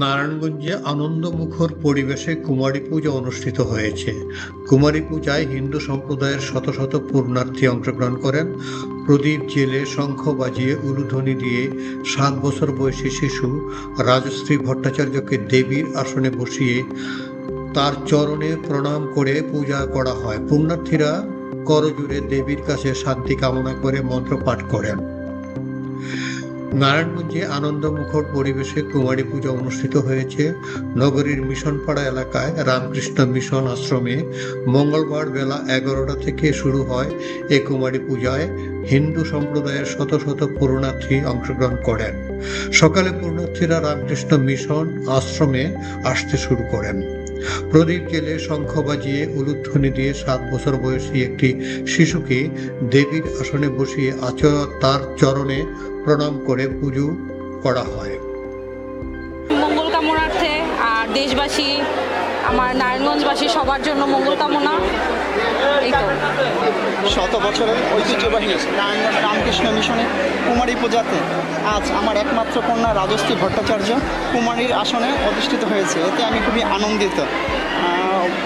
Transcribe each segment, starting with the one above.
নারায়ণগঞ্জে আনন্দমুখর পরিবেশে কুমারী পূজা অনুষ্ঠিত হয়েছে। কুমারী পূজায় হিন্দু সম্প্রদায়ের শত শত পূর্ণার্থী অংশগ্রহণ করেন। প্রদীপ জেলে শঙ্খ বাজিয়ে উলুধ্বনি দিয়ে সাত বছর বয়সী শিশু রাজশ্রী ভট্টাচার্যকে দেবীর আসনে বসিয়ে তার চরণে প্রণাম করে পূজা করা হয়। পুণ্যার্থীরা করজুড়ে দেবীর কাছে শান্তি কামনা করে মন্ত্র পাঠ করেন। নারায়ণগঞ্জে আনন্দমুখর পরিবেশে কুমারী পূজা অনুষ্ঠিত হয়েছে। নগরীর মিশনপাড়া এলাকায় রামকৃষ্ণ মিশন আশ্রমে মঙ্গলবার বেলা এগারোটা থেকে শুরু হয় এই কুমারী পূজায়। হিন্দু সম্প্রদায়ের শত শত পূর্ণার্থী অংশগ্রহণ করেন। সকালে পূর্ণার্থীরা রামকৃষ্ণ মিশন আশ্রমে আসতে শুরু করেন। প্রদীপ জেলে শঙ্খ বাজিয়ে উলুধ্বনি দিয়ে সাত বছর বয়সী একটি শিশুকে দেবীর আসনে বসিয়ে আচর তার চরণে প্রণাম করে পুজো করা হয়। মঙ্গল কামনার্থে আর দেশবাসী আমার নারায়ণগঞ্জবাসী সবার জন্য মঙ্গল কামনা। এই তো। শত বছরের ঐতিহ্যবাহী নারায়ণগঞ্জ রামকৃষ্ণ মিশনে কুমারী পূজাতে আজ আমার একমাত্র কন্যা রাজশ্রী ভট্টাচার্য কুমারীর আসনে অধিষ্ঠিত হয়েছে। এতে আমি খুবই আনন্দিত।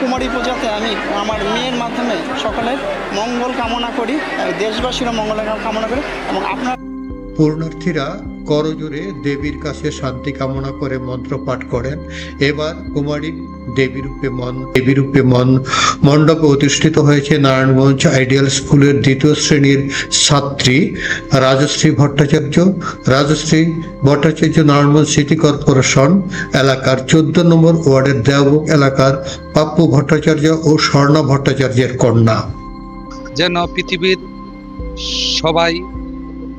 কুমারী পূজাতে আমি আমার মেয়ের মাধ্যমে সকলের মঙ্গল কামনা করি দেশবাসীরও মঙ্গল কামনা করি এবং আপনার পূর্ণার্থীরা করজোরে দেবীর কাছে শান্তি কামনা করে মন্ত্র পাঠ করেন। এবার কুমারী দেবী রূপে মন দেবী রূপে মন। মণ্ডপে অধিষ্ঠিত হয়েছে নারায়ণগঞ্জ আইডিয়াল স্কুলের দ্বিতীয় শ্রেণির ছাত্রী রাজশ্রী ভট্টাচার্য। রাজশ্রী ভট্টাচার্য নারায়ণগঞ্জ সিটি কর্পোরেশন এলাকার চোদ্দ নম্বর ওয়ার্ডের দেওবুক এলাকার পাপ্পু ভট্টাচার্য ও স্বর্ণা ভট্টাচার্যের কন্যা। যেন পৃথিবীর সবাই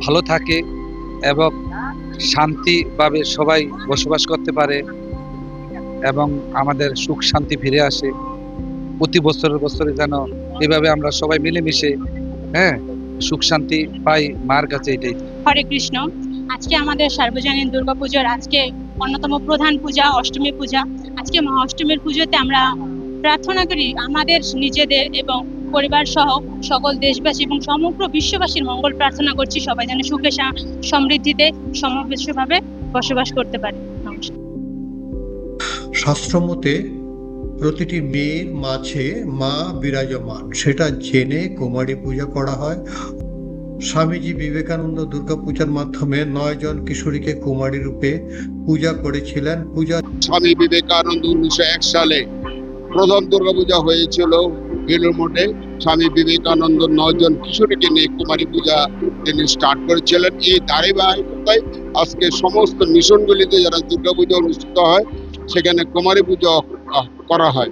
ভালো থাকে এবং শান্তিভাবে সবাই বসবাস করতে পারে। এবং আমাদের সুখ শান্তি ফিরে আসে। প্রতি বছরের বছরে যেন এভাবে আমরা সবাই মিলেমিশে হ্যাঁ সুখ শান্তি পাই মার কাছে এটাই। হরে কৃষ্ণ। আজকে আমাদের সার্বজনীন দুর্গাপুজোর আজকে অন্যতম প্রধান পূজা, অষ্টমী পূজা। আজকে মহা অষ্টমীর পুজোতে আমরা প্রার্থনা করি আমাদের নিজেদের এবং পরিবার সহ সকল দেশবাসী এবং সমগ্র বিশ্ববাসীর মঙ্গল প্রার্থনা করছি সবাই যেন সুখে সমৃদ্ধিতে সমাবেশভাবে বসবাস করতে পারে। শাস্ত্রমতে, প্রতিটি মেয়ের মাঝে মা বিরাজমান। সেটা জেনে কুমারী পূজা করা হয়। স্বামীজি বিবেকানন্দ দুর্গা পূজার মাধ্যমে নয় জন কিশোরীকে কুমারী রূপে পূজা করেছিলেন। পূজা স্বামী বিবেকানন্দ উনিশশো এক সালে প্রথম দুর্গাপূজা হয়েছিল বেলুর মঠে। স্বামী বিবেকানন্দ নজন কিশোরীকে নিয়ে কুমারী পূজা তিনি স্টার্ট করেছিলেন। এই ধারাবাহিকতায় আজকে সমস্ত মিশনগুলিতে যারা দুর্গাপূজা অনুষ্ঠিত হয় সেখানে কুমারী পুজো করা হয়।